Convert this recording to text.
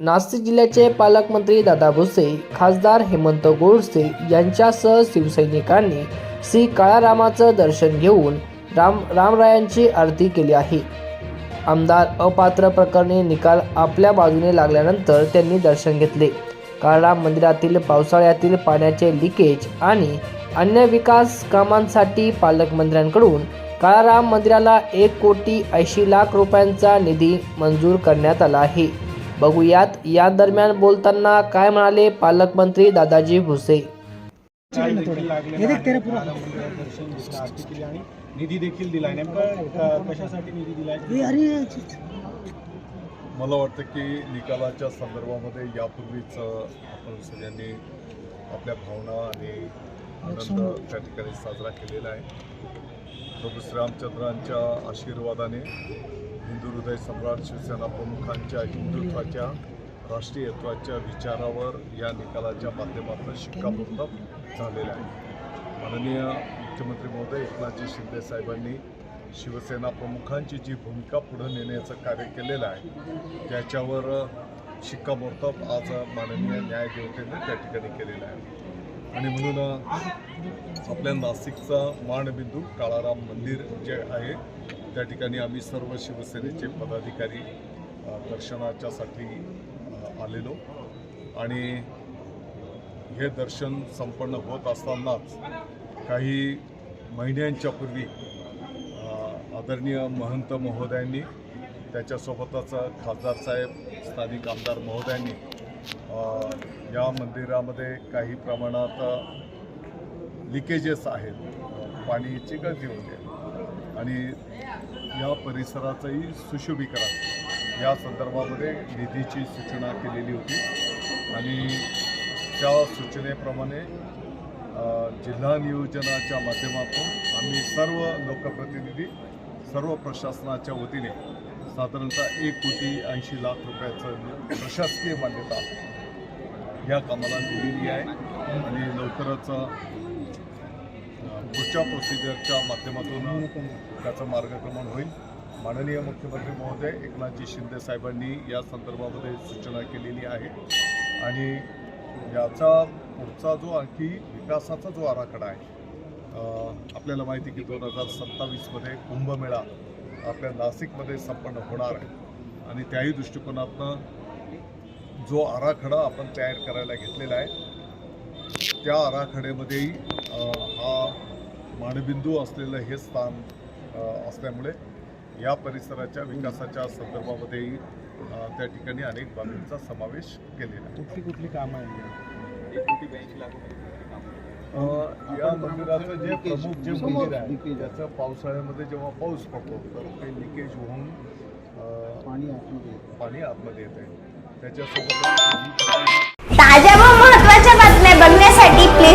नाशिक जिल्ह्याचे पालकमंत्री दादा भुसे खासदार हेमंत गोडसे यांच्यासह शिवसैनिकांनी श्री काळारामाचं दर्शन घेऊन राम रामरायांची आरती केली आहे. आमदार अपात्र प्रकरणी निकाल आपल्या बाजूने लागल्यानंतर त्यांनी दर्शन घेतले. काळाराम मंदिरातील पावसाळ्यातील पाण्याचे लिकेज आणि अन्य विकास कामांसाठी पालकमंत्र्यांकडून काळाराम मंदिराला एक कोटी ऐंशी लाख रुपयांचा निधी मंजूर करण्यात आला आहे. बघूयात. या दरम्यान बोलताना काय म्हणाले पालकमंत्री दादाजी भुसे? निधी देखील दिलाय. नेमकं कशासाठी निधी दिलाय? मला वाटतं की निकालाच्या संदर्भामध्ये यापूर्वीच आपण सगळ्यांनी आपल्या भावना आणि आनंद त्या ठिकाणी साजरा केलेला आहे. प्रभू श्रीरामचंद्रांच्या आशीर्वादाने हिंदू हृदय सम्राट शिवसेना प्रमुखांच्या हिंदुत्वाच्या राष्ट्रीयत्वाच्या विचारावर या निकालाच्या माध्यमातून शिक्कामोर्तब झालेला आहे. माननीय मुख्यमंत्री महोदय एकनाथजी शिंदे साहेबांनी शिवसेना प्रमुखांची जी भूमिका पुढे नेण्याचं कार्य केलेलं आहे त्याच्यावर शिक्कामोर्तब आज माननीय न्यायदेवतेने त्या ठिकाणी केलेलं आहे. आणि म्हणून आपल्या नाशिकचा माणबिंदू काळाराम मंदिर जे आहे त्या ठिकाणी आम्ही सर्व शिवसेनेचे पदाधिकारी दर्शनाच्यासाठी आलेलो. आणि हे दर्शन संपन्न होत असतानाच काही महिन्यांच्या पूर्वी आदरणीय महंत महोदयांनी त्याच्यासोबतच खासदार साहेब स्थानिक आमदार महोदयांनी या मंदिरामध्ये काही प्रमाणात लिकेजेस आहेत. पाणीची पाण्याची गळती होते आणि या परिसराचंही सुशोभीकरण. या संदर्भामध्ये निधीची सूचना केलेली होती. आणि त्या सूचनेप्रमाणे जिल्हा नियोजनाच्या माध्यमातून आम्ही सर्व लोकप्रतिनिधी सर्व प्रशासनाच्या वतीने साधारणतः एक कोटी ऐंशी लाख रुपयाचं प्रशासकीय मान्यता या कामाला दिलेली आहे. आणि लवकरच पुढच्या प्रोसिजरच्या माध्यमातून त्याचं मार्गक्रमण होईल. माननीय मुख्यमंत्री महोदय एकनाथजी शिंदे साहेबांनी या संदर्भामध्ये सूचना केलेली आहे. आणि याचा पुढचा जो आणखी विकासाचा जो आराखडा आहे आपल्याला माहिती की दोन हजार सत्तावीसमध्ये कुंभमेळा आपल्या नाशिकमध्ये संपन्न होणार आहे. आणि त्याही दृष्टिकोनातनं जो आराखडा आपण तयार करायला घेतलेला आहे त्या आराखड्यामध्येही हा मानबिंदू असलेलं हे स्थान असल्यामुळे या परिसराच्या विकासाच्या संदर्भामध्येही त्या ठिकाणी अनेक बाबींचा समावेश केलेला आहे. कुठली कुठली कामं आहे अ, या मंदिराचं जे प्रमुख जे मंदिर आहे त्याचं पावसाळ्यामध्ये जेव्हा पाऊस पडतो तर ते लिकेज होऊन अ, पाणी आतमध्ये येत. आहे त्याच्यासोबत ताज्या व महत्त्वाच्या बातम्या बघण्यासाठी प्ले